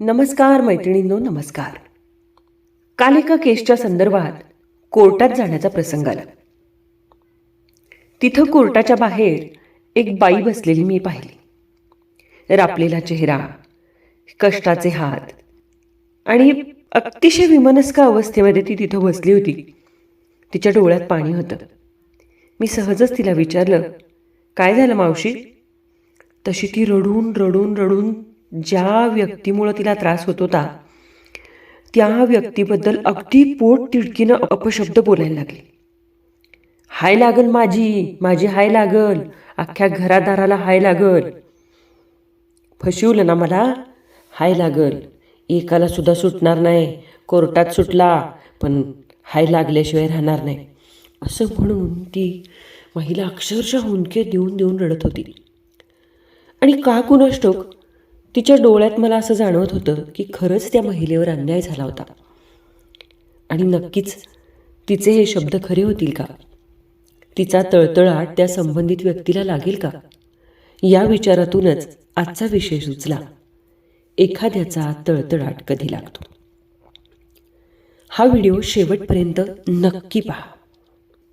नमस्कार मैत्रिणींनो नमस्कार. काल एका केसच्या संदर्भात कोर्टात जाण्याचा प्रसंग आला. तिथं कोर्टाच्या बाहेर एक बाई बसलेली मी पाहिली. रापलेला चेहरा कष्टाचे हात आणि अतिशय विमनस्क अवस्थेमध्ये ती तिथं बसली होती. तिच्या डोळ्यात पाणी होतं. मी सहजच तिला विचारलं काय झालं मावशी? तशी ती रडून रडून रडून ज्या व्यक्तीमुळं तिला त्रास होत होता त्या व्यक्तीबद्दल अगदी पोट तिडकीनं अपशब्द बोलायला लागली. हाय लागल माझी माझी हाय लागल अख्ख्या घरादाराला हाय लागल. फसवलं ना मला? हाय लागल एकाला सुद्धा सुटणार नाही कोर्टात सुटला पण हाय लागल्याशिवाय राहणार नाही. असं म्हणून ती महिला अक्षरशः हुंके देऊन देऊन रडत होती. आणि का कुणाष्टोक तिच्या डोळ्यात मला असं जाणवत होतं की खरंच त्या महिलेवर अन्याय झाला होता. आणि नक्कीच तिचे हे शब्द खरे होतील का? तिचा तळतळाट त्या संबंधित व्यक्तीला लागेल का? या विचारातूनच आजचा विषय सुचला. एखाद्याचा तळतळाट कधी लागतो? हा व्हिडिओ शेवटपर्यंत नक्की पहा.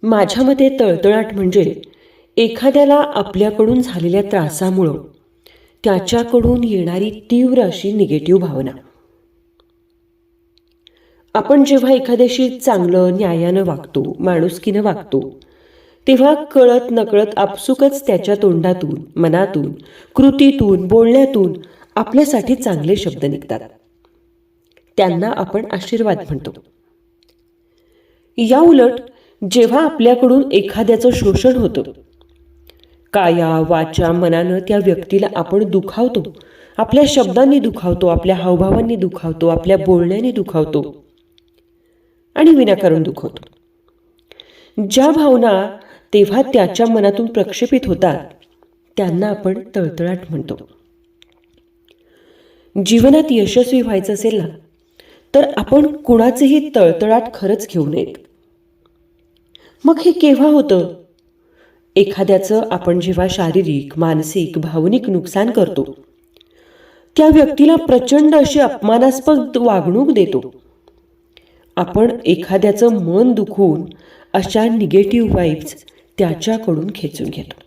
माझ्या मते तळतळाट म्हणजे एखाद्याला आपल्याकडून झालेल्या त्रासामुळं त्याच्याकडून येणारी तीव्र अशी निगेटिव्ह भावना. आपण जेव्हा एखाद्याशी चांगलं न्यायानं वागतो माणुसकीनं वागतो तेव्हा कळत नकळत आपसुकच त्याच्या तोंडातून मनातून कृतीतून बोलण्यातून आपल्यासाठी चांगले शब्द निघतात. त्यांना आपण आशीर्वाद म्हणतो. या उलट जेव्हा आपल्याकडून एखाद्याचं शोषण होतं काया वाचा मनानं त्या व्यक्तीला आपण दुखावतो. आपल्या शब्दांनी दुखावतो आपल्या हावभावांनी दुखावतो आपल्या बोलण्याने दुखावतो. आणि विनाकारण दुखवतो. ज्या भावना तेव्हा त्याच्या मनातून प्रक्षेपित होतात त्यांना आपण तळतळाट म्हणतो. जीवनात यशस्वी व्हायचं असेल ना तर आपण कुणाचेही तळतळाट खरंच घेऊ नयेत. मग हे केव्हा होतं? एखाद्याचं आपण जेव्हा शारीरिक मानसिक भावनिक नुकसान करतो त्या व्यक्तीला प्रचंड अशी अपमानास्पद वागणूक देतो. आपण एखाद्याचं मन दुखवून अशा निगेटिव्ह वाईब्स त्याच्याकडून खेचून घेतो.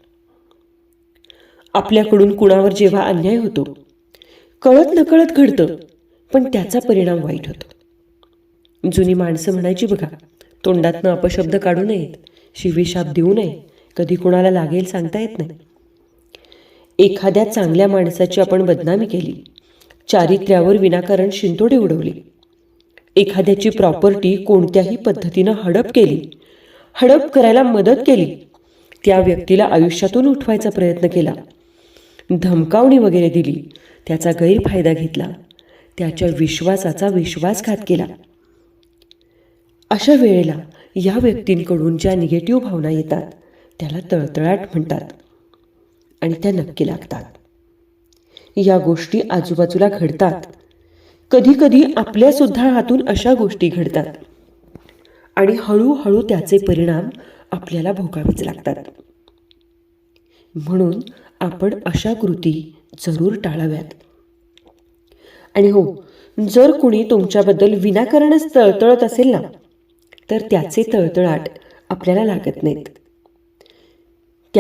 आपल्याकडून कुणावर जेव्हा अन्याय होतो कळत नकळत घडतं पण त्याचा परिणाम वाईट होतो. जुनी माणसं म्हणायची बघा तोंडातनं अपशब्द काढू नयेत शिवीशाप देऊ नये कधी कुणाला लागेल सांगता येत नाही. एखाद्या चांगल्या माणसाची आपण बदनामी केली. चारित्र्यावर विनाकारण शिंतोडे उडवली. एखाद्याची प्रॉपर्टी कोणत्याही पद्धतीनं हडप केली. हडप करायला मदत केली. त्या व्यक्तीला आयुष्यातून उठवायचा प्रयत्न केला. धमकावणी वगैरे दिली. त्याचा गैरफायदा घेतला. त्याच्या विश्वासाचा विश्वासघात केला. अशा वेळेला या व्यक्तींकडून ज्या निगेटिव्ह भावना येतात त्याला तळतळाट म्हणतात आणि त्या नक्की लागतात. या गोष्टी आजूबाजूला घडतात. कधीकधी आपल्यासुद्धा हातून अशा गोष्टी घडतात. आणि हळूहळू त्याचे परिणाम आपल्याला भोगावेच लागतात. म्हणून आपण अशा कृती जरूर टाळाव्यात. आणि हो जर कुणी तुमच्याबद्दल विनाकारणच तळतळत असेल ना तर त्याचे तळतळाट आपल्याला लागत नाहीत.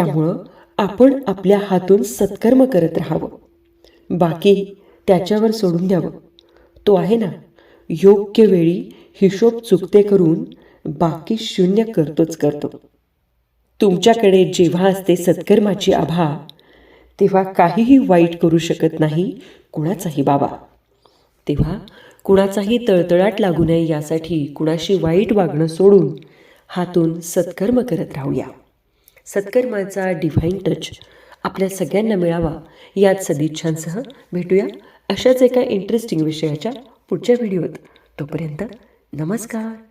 त्यामुळं आपण आपल्या हातून सत्कर्म करत राहावं. बाकी त्याच्यावर सोडून द्यावं. तो आहे ना योग्य वेळी हिशोब चुकते करून बाकी शून्य करतोच करतो. तुमच्याकडे जेव्हा असते सत्कर्माची आभा तेव्हा काहीही वाईट करू शकत नाही कुणाचाही बाबा. तेव्हा कुणाचाही तळतळाट लागू नये यासाठी कुणाशी वाईट वागणं सोडून हातून सत्कर्म करत राहूया. सत्कर्माचा डिव्हाइन टच आपल्या सगळ्यांना मिळावा याच सदिच्छांसह भेटूया अशाच एका इंटरेस्टिंग विषयाच्या पुढच्या व्हिडिओत तोपर्यंत नमस्कार.